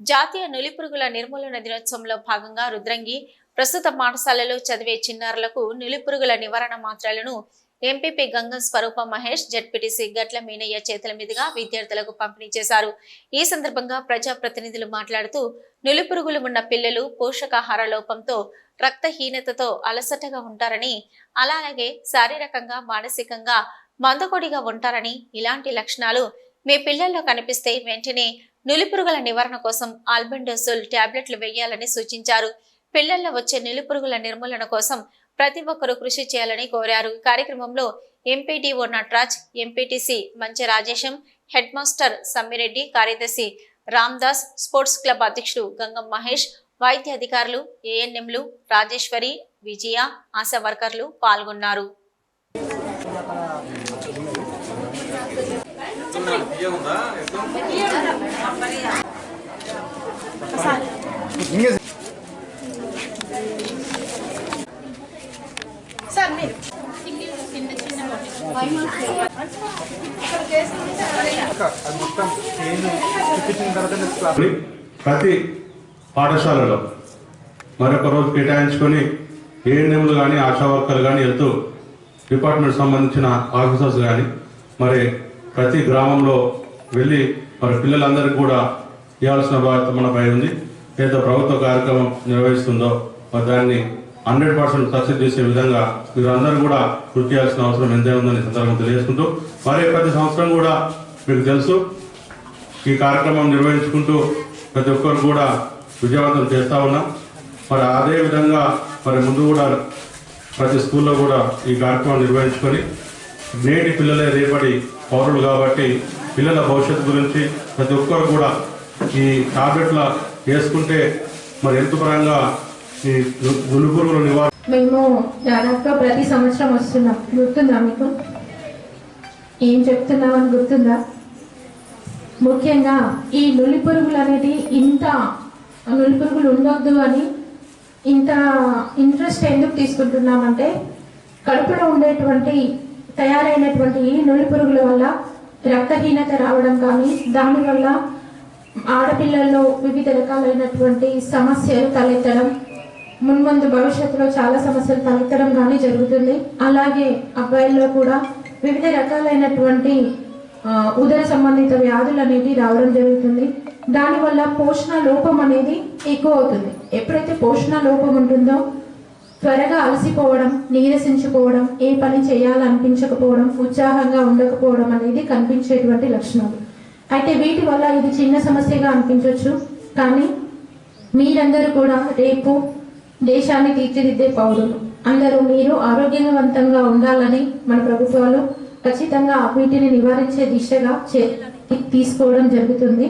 జాతీయ నులిపురుగుల నిర్మూలన దినోత్సవంలో భాగంగా రుద్రంగి ప్రస్తుత పాఠశాలలో చదివే చిన్నారులకు నులిపురుగుల నివారణ మాత్రలను ఎంపీపీ గంగం స్వరూప మహేష్ జడ్పీటీసీ గట్ల మీనయ్య చేతుల మీదుగా విద్యార్థులకు పంపిణీ చేశారు. ఈ సందర్భంగా ప్రజాప్రతినిధులు మాట్లాడుతూ నులిపురుగులు ఉన్న పిల్లలు పోషకాహార లోపంతో రక్తహీనతతో అలసటగా ఉంటారని అలాగే శారీరకంగా మానసికంగా మందకొడిగా ఉంటారని ఇలాంటి లక్షణాలు మీ పిల్లల్లో కనిపిస్తే వెంటనే నులిపురుగుల నివారణ కోసం ఆల్బెండోసోల్ టాబ్లెట్లు వేయాలని సూచించారు. పిల్లల్లో వచ్చే నులిపురుగుల నిర్మూలన కోసం ప్రతి ఒక్కరూ కృషి చేయాలని కోరారు. కార్యక్రమంలో ఎంపీటీఓ నటరాజ్ ఎంపీటీసీ మంచి రాజేశం హెడ్ మాస్టర్ సమ్మిరెడ్డి కార్యదర్శి రామ్దాస్ స్పోర్ట్స్ క్లబ్ అధ్యక్షుడు గంగం మహేష్ వైద్య అధికారులు ఏఎన్ఎంలు రాజేశ్వరి విజయ ఆశా వర్కర్లు పాల్గొన్నారు. సార్ మీరు ప్రతి పాఠశాలలో మరొక రోజు కేటాయించుకొని ఏఎన్ఎంలు కానీ ఆశా వర్కర్లు కానీ వెళ్తూ డిపార్ట్మెంట్ సంబంధించిన ఆఫీసర్స్ కానీ మరి ప్రతి గ్రామంలో వెళ్ళి మరి పిల్లలందరికీ కూడా ఇవ్వాల్సిన బాధ్యత మనపై ఉంది. ఏదో ప్రభుత్వ కార్యక్రమం నిర్వహిస్తుందో మరి దాన్ని హండ్రెడ్ పర్సెంట్ సక్సెస్ చేసే విధంగా మీరందరూ కూడా కృషి చేయాల్సిన అవసరం ఎంతే ఉందని సందర్భం తెలియజేసుకుంటూ మరి ప్రతి సంవత్సరం కూడా మీకు తెలుసు ఈ కార్యక్రమం నిర్వహించుకుంటూ ప్రతి ఒక్కరు కూడా విజయవంతం చేస్తూ ఉన్నాం. మరి అదే విధంగా మరి ముందు కూడా ప్రతి స్కూల్లో కూడా ఈ కార్యక్రమం నిర్వహించుకొని నేటి పిల్లలే రేపటి పౌరులు కాబట్టి పిల్లల భవిష్యత్తు గురించి ప్రతి ఒక్కరు కూడా ఈ టాబ్లెట్ల వేసుకుంటే మరి ఎంత పరంగా ఈ ను- నివారణ మేము దాదాపుగా ప్రతి సంవత్సరం వస్తున్నాం. గుర్తుందా మీకు? ఏం చెప్తున్నామని గుర్తుందా? ముఖ్యంగా ఈ నులి పురుగులు అనేది ఇంత నులి పురుగులు ఉండొద్దు అని ఇంత ఇంట్రెస్ట్ ఎందుకు తీసుకుంటున్నామంటే కడుపులో ఉండేటువంటి తయారైనటువంటి ఈ నులి పురుగుల వల్ల రక్తహీనత రావడం కానీ దానివల్ల ఆడపిల్లల్లో వివిధ రకాలైనటువంటి సమస్యలు తలెత్తడం మున్ముందు భవిష్యత్తులో చాలా సమస్యలు తలెత్తడం కానీ జరుగుతుంది. అలాగే అబ్బాయిల్లో కూడా వివిధ రకాలైనటువంటి ఉదర సంబంధిత వ్యాధులు అనేది రావడం జరుగుతుంది. దానివల్ల పోషణ లోపం అనేది ఎక్కువ అవుతుంది. ఎప్పుడైతే పోషణ లోపం ఉంటుందో త్వరగా అలసిపోవడం నీరసించుకోవడం ఏ పని చేయాలనిపించకపోవడం ఉత్సాహంగా ఉండకపోవడం అనేది కనిపించేటువంటి లక్షణాలు అయితే వీటి వల్ల ఇది చిన్న సమస్యగా అనిపించవచ్చు కానీ మీరందరూ కూడా రేపు దేశాన్ని తీర్చిదిద్దే పౌరులు. అందరూ మీరు ఆరోగ్యవంతంగా ఉండాలని మన ప్రభుత్వాలు ఖచ్చితంగా వీటిని నివారించే దిశగా తీసుకోవడం జరుగుతుంది.